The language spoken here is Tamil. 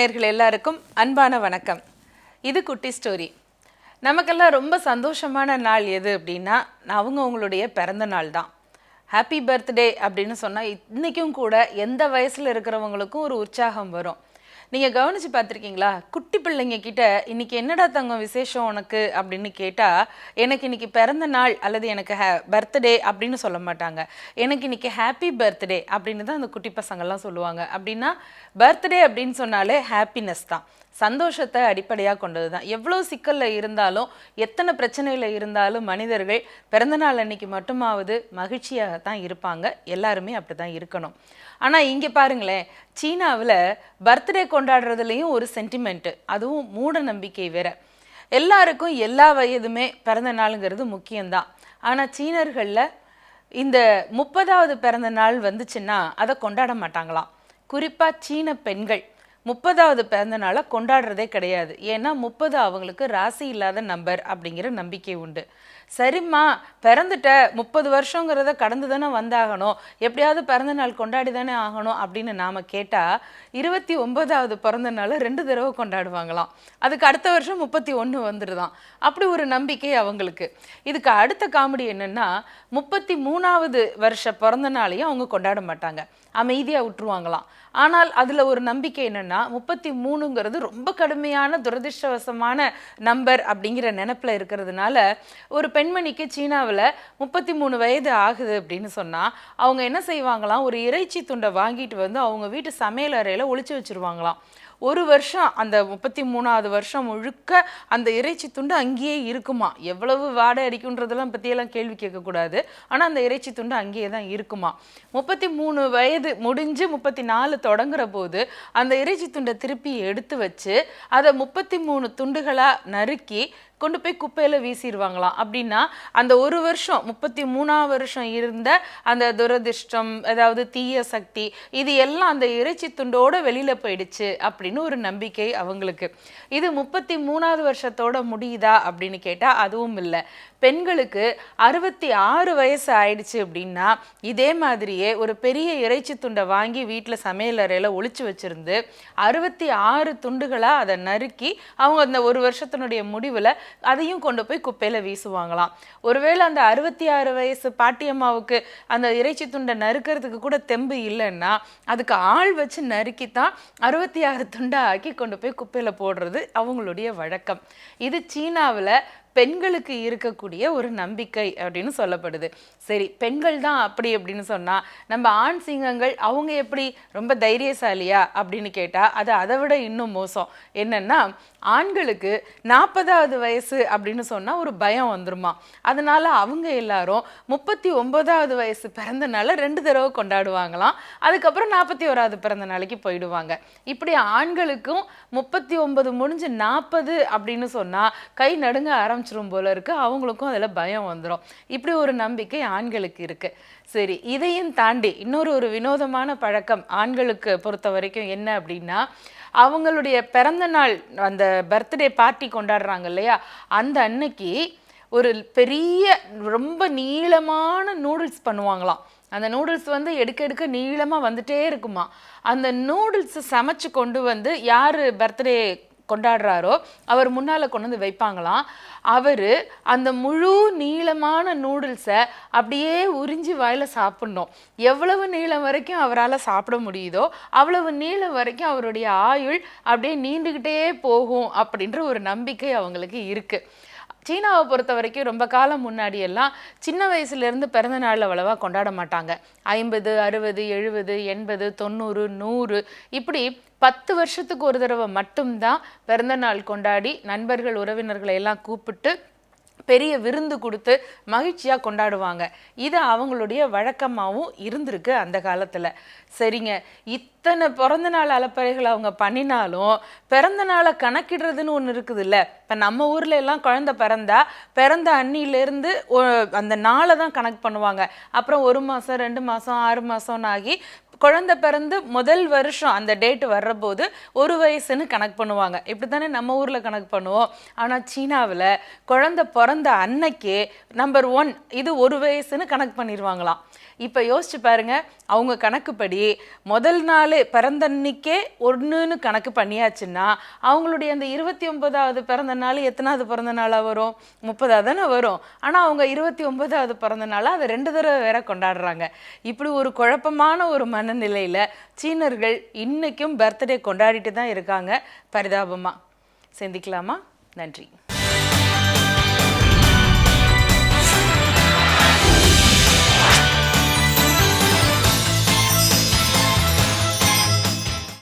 நேர்கள் எல்லாருக்கும் அன்பான வணக்கம். இது குட்டி ஸ்டோரி. நமக்கெல்லாம் ரொம்ப சந்தோஷமான நாள் எது அப்படின்னா அவங்க அவங்களுடைய பிறந்த நாள் தான். ஹாப்பி பர்த்டே அப்படின்னு சொன்னால் இன்றைக்கும் கூட எந்த வயசில் இருக்கிறவங்களுக்கும் ஒரு உற்சாகம் வரும். நீங்கள் கவனித்து பார்த்துருக்கீங்களா? குட்டி பிள்ளைங்க கிட்ட இன்னைக்கு என்னடா தங்கம் விசேஷம் உனக்கு அப்படின்னு கேட்டால் எனக்கு இன்னைக்கு பிறந்த நாள் அல்லது எனக்கு ஹே பர்த்டே அப்படின்னு சொல்ல மாட்டாங்க. எனக்கு இன்னைக்கு ஹாப்பி பர்த்டே அப்படின்னு தான் அந்த குட்டி பசங்கள்லாம் சொல்லுவாங்க. அப்படின்னா பர்த்டே அப்படின்னு சொன்னாலே ஹாப்பினஸ் தான். சந்தோஷத்தை அடிப்படையாக கொண்டது தான் எவ்வளோ சிக்கலில் இருந்தாலும் எத்தனை பிரச்சனையில் இருந்தாலும் மனிதர்கள் பிறந்தநாள் அன்னைக்கு மட்டுமாவது மகிழ்ச்சியாக தான் இருப்பாங்க. எல்லாருமே அப்படி தான் இருக்கணும். ஆனால் இங்கே பாருங்களேன் சீனாவில் பர்த்டே கொண்டாடுறதுலேயும் ஒரு சென்டிமெண்ட்டு அதுவும் மூட நம்பிக்கை வேற. எல்லாருக்கும் எல்லா வயதுமே பிறந்த நாளுங்கிறது முக்கியம்தான். ஆனால் சீனர்களில் இந்த முப்பதாவது பிறந்த நாள் வந்துச்சுன்னா அதை கொண்டாட மாட்டாங்களாம். குறிப்பாக சீன பெண்கள். முப்பதாவது பிறந்த நாளை கொண்டாடுறதே கிடையாது. ஏன்னா முப்பது அவங்களுக்கு ராசி இல்லாத நம்பர் அப்படிங்கிற நம்பிக்கை உண்டு. சரிம்மா பிறந்துட்ட முப்பது வருஷங்கிறத கடந்து தானே வந்தாகணும். எப்படியாவது பிறந்த நாள் கொண்டாடி தானே ஆகணும் அப்படின்னு நாம் கேட்டால் இருபத்தி ஒன்பதாவது பிறந்த நாளை ரெண்டு தடவை கொண்டாடுவாங்களாம். அதுக்கு அடுத்த வருஷம் முப்பத்தி ஒன்று வந்துடுதான் அப்படி ஒரு நம்பிக்கை அவங்களுக்கு. இதுக்கு அடுத்த காமெடி என்னென்னா முப்பத்தி மூணாவது வருஷ பிறந்த நாளையும் அவங்க கொண்டாட மாட்டாங்க. அமைதியாக விட்டுருவாங்களாம் ஆனால் அதில் ஒரு நம்பிக்கை என்னென்னா முப்பத்தி மூணுங்கிறது ரொம்ப கடுமையான துரதிர்ஷ்டவசமான நம்பர் அப்படிங்கிற நினப்பில் இருக்கிறதுனால ஒரு பெண்மணிக்கு சீனாவில் முப்பத்தி மூணு வயது ஆகுது அப்படின்னு சொன்னால் அவங்க என்ன செய்வாங்களாம்? ஒரு இறைச்சி துண்டை வாங்கிட்டு வந்து அவங்க வீட்டு சமையல் அறையில் ஒழிச்சு வச்சுருவாங்களாம். ஒரு வருஷம் அந்த முப்பத்தி மூணாவது வருஷம் முழுக்க அந்த இறைச்சி துண்டு அங்கேயே இருக்குமா? எவ்வளவு வாடை அடிக்குன்றதெல்லாம் பற்றியெல்லாம் கேள்வி கேட்கக்கூடாது. ஆனால் அந்த இறைச்சி துண்டு அங்கேயே தான் இருக்குமா? முப்பத்தி மூணு வயது முடிஞ்சு முப்பத்தி நாலு தொடங்குற போது அந்த இறைச்சி துண்டை திருப்பி எடுத்து வச்சு அதை முப்பத்தி மூணு துண்டுகளாக நறுக்கி கொண்டு போய் குப்பையில் வீசிடுவாங்களாம் அப்படின்னா அந்த ஒரு வருஷம் முப்பத்தி மூணாவது வருஷம் இருந்த அந்த துரதிர்ஷ்டம் அதாவது தீய சக்தி இது எல்லாம் அந்த இறைச்சி துண்டோட வெளியில் போயிடுச்சு அப்படின்னு ஒரு நம்பிக்கை அவங்களுக்கு. இது முப்பத்தி மூணாவது வருஷத்தோட முடியுதா அப்படின்னு கேட்டால் அதுவும் இல்லை. பெண்களுக்கு அறுபத்தி ஆறு வயசு ஆயிடுச்சு அப்படின்னா இதே மாதிரியே ஒரு பெரிய இறைச்சி துண்டை வாங்கி வீட்டில் சமையல் அறையில் ஒழிச்சு வச்சுருந்து அறுபத்தி ஆறு துண்டுகளாக அதை நறுக்கி அவங்க அந்த ஒரு வருஷத்தினுடைய முடிவில் அதையும் கொண்டு போய் குப்பையில் வீசுவாங்களாம். ஒருவேளை அந்த அறுபத்தி ஆறு வயசு பாட்டியம்மாவுக்கு அந்த இறைச்சி துண்டை நறுக்கிறதுக்கு கூட தெம்பு இல்லைன்னா அதுக்கு ஆள் வச்சு நறுக்கி தான் அறுபத்தி ஆறு துண்டை ஆக்கி கொண்டு போய் குப்பையில் போடுறது அவங்களுடைய வழக்கம். இது சீனாவில் பெண்களுக்கு இருக்கக்கூடிய ஒரு நம்பிக்கை அப்படின்னு சொல்லப்படுது. சரி பெண்கள் தான் அப்படி அப்படின்னு சொன்னால் நம்ம ஆண் சிங்கங்கள் அவங்க எப்படி ரொம்ப தைரியசாலியா அப்படின்னு கேட்டால் அது அதை விட இன்னும் மோசம். என்னன்னா ஆண்களுக்கு நாற்பதாவது வயசு அப்படின்னு சொன்னால் ஒரு பயம் வந்துருமா? அதனால அவங்க எல்லாரும் முப்பத்தி ஒன்பதாவது வயசு பிறந்த நாளை ரெண்டு தடவை கொண்டாடுவாங்களாம். அதுக்கப்புறம் நாற்பத்தி ஓராவது பிறந்த நாளைக்கு போயிடுவாங்க. இப்படி ஆண்களுக்கும் முப்பத்தி ஒன்பது முடிஞ்சு நாற்பது அப்படின்னு சொன்னால் கை நடுங்க ஆரம்பிச்சிரும் போல இருக்கு. அவங்களுக்கும் அதில் பயம் வந்துடும் இப்படி ஒரு நம்பிக்கை ஆண்களுக்கு இருக்கு. சரி இதையும் தாண்டி இன்னொரு ஒரு வினோதமான பழக்கம் ஆண்களுக்கு பொறுத்த வரைக்கும் என்ன அப்படின்னா அவங்களுடைய பிறந்த நாள் அந்த பர்த்டே பார்ட்டி கொண்டாடுறாங்க இல்லையா? அந்த அன்னைக்கு ஒரு பெரிய ரொம்ப நீளமான நூடுல்ஸ் பண்ணுவாங்களாம். அந்த நூடுல்ஸ் வந்து எடுக்க எடுக்க நீளமாக வந்துட்டே இருக்குமா அந்த நூடுல்ஸ் சமைச்சு கொண்டு வந்து யார் பர்த்டே கொண்டாடுறாரோ அவர் முன்னால் கொண்டு வந்து வைப்பாங்களாம். அவர் அந்த முழு நீளமான நூடுல்ஸை அப்படியே உறிஞ்சி வாயில் சாப்பிட்ணும். எவ்வளவு நீளம் வரைக்கும் அவரால் சாப்பிட முடியுதோ அவ்வளவு நீளம் வரைக்கும் அவருடைய ஆயுள் அப்படியே நீண்டுக்கிட்டே போகும் அப்படின்ற ஒரு நம்பிக்கை அவங்களுக்கு இருக்குது சீனாவை பொறுத்த வரைக்கும் ரொம்ப காலம் முன்னாடி எல்லாம் சின்ன வயசுலேருந்து பிறந்த நாள் அவ்வளவா கொண்டாட மாட்டாங்க. ஐம்பது அறுபது எழுபது எண்பது தொண்ணூறு நூறு இப்படி பத்து வருஷத்துக்கு ஒரு தடவை மட்டும்தான் பிறந்தநாள் கொண்டாடி நண்பர்கள் உறவினர்களை எல்லாம் கூப்பிட்டு பெரிய விருந்து கொடுத்து மகிழ்ச்சியாக கொண்டாடுவாங்க. இது அவங்களுடைய வழக்கமாகவும் இருந்திருக்கு அந்த காலத்தில். சரிங்க. இத்தனை பிறந்த நாள் அலப்பறைகள் அவங்க பண்ணினாலும் பிறந்த நாளை கணக்கிடுறதுன்னு ஒன்று இருக்குது இல்லை இப்போ நம்ம ஊரில் எல்லாம் குழந்தை பிறந்தா பிறந்த அன்னியிலேருந்து அந்த நாளை தான் கணக்கு பண்ணுவாங்க. அப்புறம் ஒரு மாதம் ரெண்டு மாதம் ஆறு மாதம்னு ஆகி குழந்தை பிறந்து முதல் வருஷம் அந்த டேட் வர்றபோது ஒரு வயசுன்னு கணக்கு பண்ணுவாங்க. இப்படி தானே நம்ம ஊரில் கணக்கு பண்ணுவோம். ஆனால் சீனாவில் குழந்தை பிறந்த அன்னைக்கே நம்பர் ஒன் இது ஒரு வயசுன்னு கணக்கு பண்ணிடுவாங்களாம் இப்போ யோசிச்சு பாருங்க அவங்க கணக்குப்படி முதல் நாள் பிறந்த அன்னைக்கே ஒன்றுன்னு கணக்கு பண்ணியாச்சுன்னா அவங்களுடைய அந்த இருபத்தி ஒன்பதாவது பிறந்த நாள் எத்தனாவது பிறந்த நாளாக வரும்? முப்பதாவது தானே வரும். ஆனால் அவங்க இருபத்தி ஒன்பதாவது பிறந்த நாளாக அதை ரெண்டு தடவை வேற கொண்டாடுறாங்க. இப்படி ஒரு குழப்பமான ஒரு மனநிலையில் சீனர்கள் இன்னைக்கும் பர்த்டே கொண்டாடிட்டு தான் இருக்காங்க. பரிதாபமாக சிந்திக்கலாமா? நன்றி.